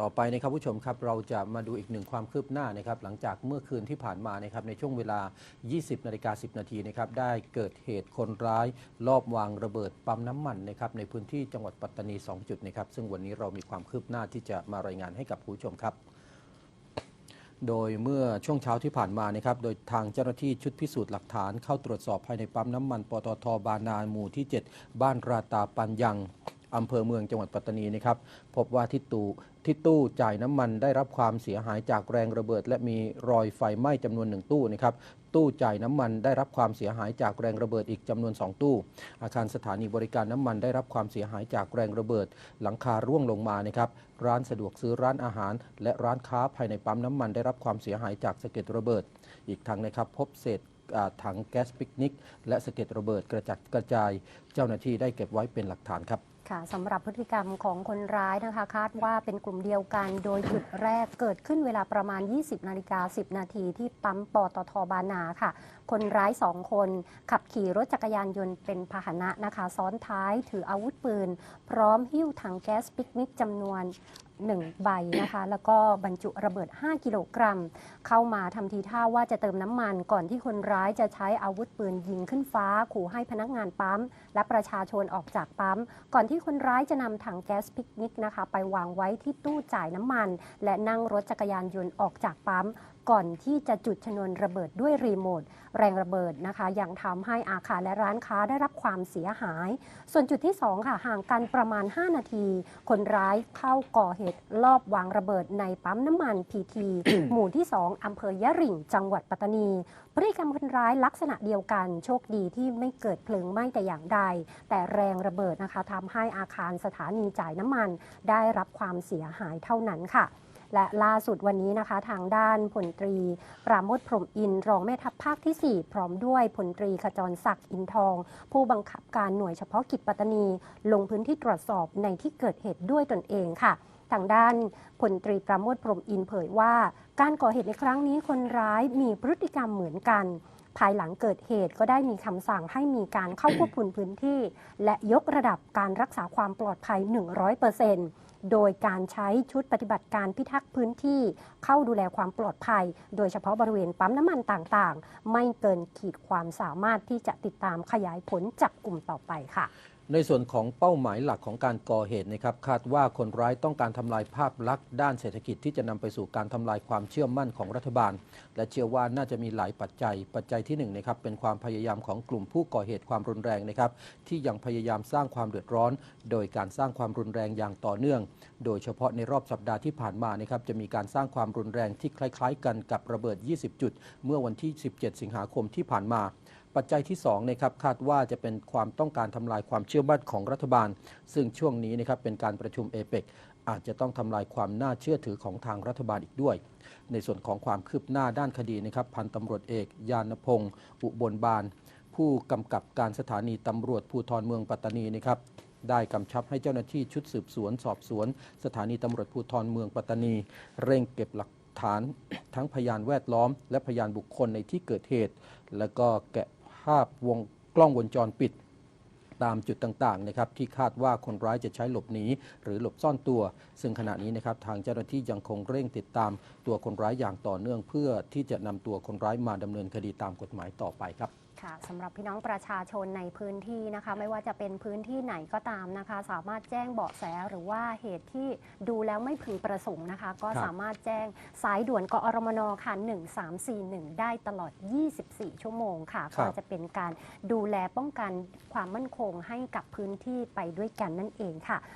ต่อไปนะครับผู้ชมครับเราจะมาดูอีกหนึ่งความคืบหน้านะครับหลังจากเมื่อคืนที่ผ่านมานะครับในช่วงเวลา 20 นาฬิกา 10 นาทีนะครับได้เกิดเหตุคนร้ายลอบวางระเบิดปั๊มน้ำมันนะครับในพื้นที่จังหวัดปัตตานี 2 จุดนะครับซึ่งวันนี้เรามีความคืบหน้าที่จะมารายงานให้กับผู้ชมครับโดยเมื่อช่วงเช้าที่ผ่านมานะครับ โดยทางเจ้าหน้าที่ชุดพิสูจน์หลักฐานเข้าตรวจสอบภายในปั๊มน้ำมันปตทบานาหมู่ที่ 7 บ้านราตาปันยัง อำเภอเมืองจังหวัดปัตตานีนะครับพบว่าที่ตู้ที่ตู้จ่ายน้ำมันได้รับความเสียหายจากแรงระเบิด และมีรอยไฟไหม้จำนวนหนึ่งตู้นะครับตู้จ่ายน้ำมันได้รับความเสียหายจากแรงระเบิดอีกจำนวน 2 ตู้ อาคารสถานีบริการน้ำมันได้รับความเสียหายจากแรงระเบิด หลังคาร่วงลงมานะครับร้านสะดวกซื้อร้านอาหาร และร้านค้าภายในปั๊มน้ำมันได้รับความเสียหายจากสะเก็ดระเบิด อีกทั้งนะครับพบเศษถังแก๊สปิกนิก และสะเก็ดระเบิดกระจัดกระจาย เจ้าหน้าที่ได้เก็บไว้เป็นหลักฐานครับ ค่ะสำหรับพฤติกรรมของคนร้ายนะคะ คาดว่าเป็นกลุ่มเดียวกันโดยจุดแรกเกิดขึ้นเวลาประมาณ 20 นาฬิกา 10 นาทีที่ปั๊มปตทบานาค่ะ คนร้ายสองคน ขับขี่รถจักรยานยนต์เป็นพาหนะนะคะ ซ้อนท้ายถืออาวุธปืน พร้อมหิ้วถังแก๊สปิกนิกจำนวน 1 ใบนะคะ แล้วก็บรรจุระเบิด 5 กิโลกรัม เข้ามาทำทีท่าว่าจะเติมน้ำมัน ก่อนที่คนร้ายจะใช้อาวุธปืนยิงขึ้นฟ้า ขู่ให้พนักงานปั๊ม และประชาชนออกจากปั๊ม ก่อนที่คนร้ายจะนำถังแก๊สปิกนิกนะคะ ไปวางไว้ที่ตู้จ่ายน้ำมัน และนั่งรถจักรยานยนต์ออกจากปั๊ม ก่อนที่จะจุดชนวนระเบิดด้วยรีโมทแรงระเบิดนะคะ ยังทำให้อาคารและร้านค้าได้รับความเสียหาย ส่วนจุดที่ 2 ค่ะ ห่างกันประมาณ 5 นาที คนร้ายเข้าก่อเหตุลอบวางระเบิดในปั๊มน้ำมันพีทีหมู่ที่ 2อำเภอยะหริ่งจังหวัดปัตตานีพฤติกรรมคนร้ายลักษณะเดียวกัน โชคดีที่ไม่เกิดเพลิงไหม้แต่อย่างใด แต่แรงระเบิดนะคะทำให้อาคารสถานีจ่ายน้ำมัน ได้รับความเสียหายเท่านั้นค่ะ และล่าสุดวันนี้นะคะ ทางด้านพลตรี ปราโมทพรมอินรองแม่ทัพภาคที่ 4 พร้อมด้วยพลตรีขจรศักดิ์อินทอง ผู้บังคับการหน่วยเฉพาะกิจปัตตานี ลงพื้นที่ตรวจสอบในที่เกิดเหตุด้วยตนเองค่ะทางด้านพลตรีปราโมทพรมอินเผยว่า การก่อเหตุในครั้งนี้คนร้ายมีพฤติกรรมเหมือนกัน ภายหลังเกิดเหตุก็ได้มีคำสั่งให้มีการเข้าควบคุมพื้นที่ และยกระดับการรักษาความปลอดภัย 100% โดยการใช้ชุดปฏิบัติการพิทักษ์พื้นที่เข้าดูแลความปลอดภัย โดยเฉพาะบริเวณปั๊มน้ำมันต่างๆ ไม่เกินขีดความสามารถที่จะติดตามขยายผลจับกลุ่มต่อไปค่ะ ในส่วนของเป้าหมายหลักของการก่อเหตุนะครับคาดว่าคนร้ายต้องการทำลายภาพลักษณ์ด้านเศรษฐกิจที่จะนำไปสู่การทำลายความเชื่อมั่นของรัฐบาล และเชื่อว่าน่าจะมีหลายปัจจัย ปัจจัยที่หนึ่งนะครับเป็นความพยายามของกลุ่มผู้ก่อเหตุความรุนแรงนะครับที่ยังพยายามสร้างความเดือดร้อน โดยการสร้างความรุนแรงอย่างต่อเนื่อง โดยเฉพาะในรอบสัปดาห์ที่ผ่านมานะครับจะมีการสร้างความรุนแรงที่คล้าย ๆ กันกับระเบิด 20 จุด เมื่อวันที่ 17 สิงหาคมที่ผ่านมา ปัจจัยที่2นะครับคาดว่าจะเป็นความต้องการทำลายความเชื่อมั่นของรัฐบาล ซึ่งช่วงนี้นะครับเป็นการประชุมเอเปกอาจจะต้องทำลายความน่าเชื่อถือของทางรัฐบาลอีกด้วย ในส่วนของความคืบหน้าด้านคดีนะครับพันตำรวจเอก ยานพงศ์อุบลบาล ผู้กำกับการสถานีตำรวจภูธรเมืองปัตตานีนะครับได้กำชับให้เจ้าหน้าที่ชุดสืบสวน สอบสวน สถานีตำรวจภูธรเมืองปัตตานี เร่งเก็บหลักฐานทั้งพยานแวดล้อม และพยานบุคคลในที่เกิดเหตุ แล้วก็แกะาพวงกล้องวงจรปิดตามจุดต่างๆนะครับที่คาดว่าคนร้ายจะใช้หลบหนีหรือหลบซ่อนตัว ซึ่งขณะนี้นะครับทางเจ้าหน้าที่ยังคงเร่งติดตามตัวคนร้ายอย่างต่อเนื่อง เพื่อที่จะนำตัวคนร้ายมาดำเนินคดีตามกฎหมายต่อไปครับ ค่ะสำหรับพี่น้องประชาชนในพื้นที่นะคะ ไม่ว่าจะเป็นพื้นที่ไหนก็ตามนะคะ สามารถแจ้งเบาะแสหรือว่าเหตุที่ดูแล้วไม่พึงประสงค์นะคะ ก็ครับสามารถแจ้งสายด่วนกอรมนค่ะ1341 ได้ตลอด 24 ชั่วโมงค่ะครัก็บจะเป็นการดูแลป้องกันความมั่นคงให้กับพื้นที่ไปด้วยกันนั่นเองค่ะ